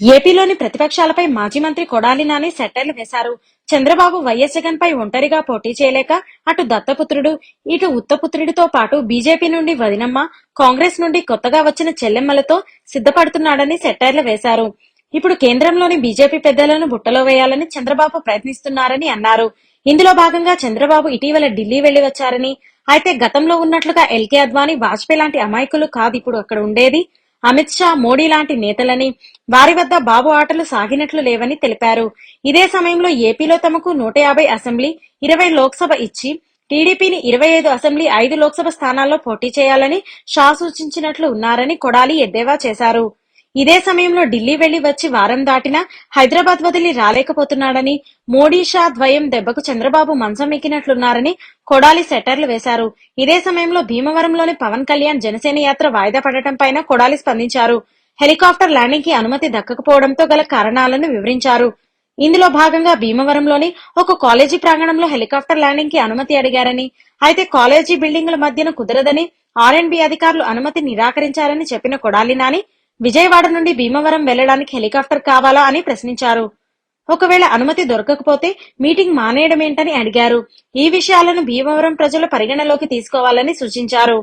ఏపీలోని ప్రతిపక్షాలపై మాజీ మంత్రి కొడాలి నాని సెట్టర్లు వేశారు. చంద్రబాబు వైఎస్ జగన్ పై ఒంటరిగా పోటీ చేయలేక అటు దత్తపుత్రుడు ఇటు ఉత్తపుత్రుడితో పాటు బీజేపీ నుండి వదినమ్మ కాంగ్రెస్ నుండి కొత్తగా వచ్చిన చెల్లెమ్మలతో సిద్ధపడుతున్నాడని సెట్టర్లు వేశారు. ఇప్పుడు కేంద్రంలోని బీజేపీ పెద్దలను బుట్టలో వేయాలని చంద్రబాబు ప్రయత్నిస్తున్నారని అన్నారు. ఇందులో భాగంగా చంద్రబాబు ఇటీవల ఢిల్లీ వెళ్ళి వచ్చారని. అయితే గతంలో ఉన్నట్లుగా ఎల్కే అద్వానీ వాజ్పేయి లాంటి అమాయకులు కాదు ఇప్పుడు అక్కడ ఉండేది. అమిత్ షా మోడీ లాంటి నేతలని వారి వద్ద బాబు ఆటలు సాగినట్లు లేవని తెలిపారు. ఇదే సమయంలో ఏపీలో తమకు నూట యాభై అసెంబ్లీ ఇరవై లోక్సభ ఇచ్చి టీడీపీని ఇరవై ఐదు అసెంబ్లీ ఐదు లోక్సభ స్థానాల్లో పోటీ చేయాలని షా సూచించినట్లు ఉన్నారని కొడాలి ఎద్దేవా చేశారు. ఇదే సమయంలో ఢిల్లీ వెళ్ళి వచ్చి వారం దాటినా హైదరాబాద్ వదిలి రాలేకపోతున్నాడని మోడీ షా ద్వయం దెబ్బకు చంద్రబాబు మంచం ఎక్కినట్లున్నారని కొడాలి సెటర్లు వేశారు. ఇదే సమయంలో భీమవరంలోని పవన్ కళ్యాణ్ జనసేన యాత్ర వాయిదా పడటం పైన కొడాలి స్పందించారు. హెలికాప్టర్ ల్యాండింగ్కి అనుమతి దక్కకపోవడంతో గల కారణాలను వివరించారు. ఇందులో భాగంగా భీమవరంలోని ఒక కాలేజీ ప్రాంగణంలో హెలికాప్టర్ ల్యాండింగ్కి అనుమతి అడిగారని అయితే కాలేజీ బిల్డింగుల మధ్యన కుదరదని ఆర్ బి అధికారులు అనుమతి నిరాకరించారని చెప్పిన కొడాలి నాని విజయవాడ నుండి భీమవరం వెళ్ళడానికి హెలికాప్టర్ కావాలా అని ప్రశ్నించారు. ఒకవేళ అనుమతి దొరకకపోతే మీటింగ్ మానేయడమేంటని అడిగారు. ఈ విషయాలను భీమవరం ప్రజలు పరిగణలోకి తీసుకోవాలని సూచించారు.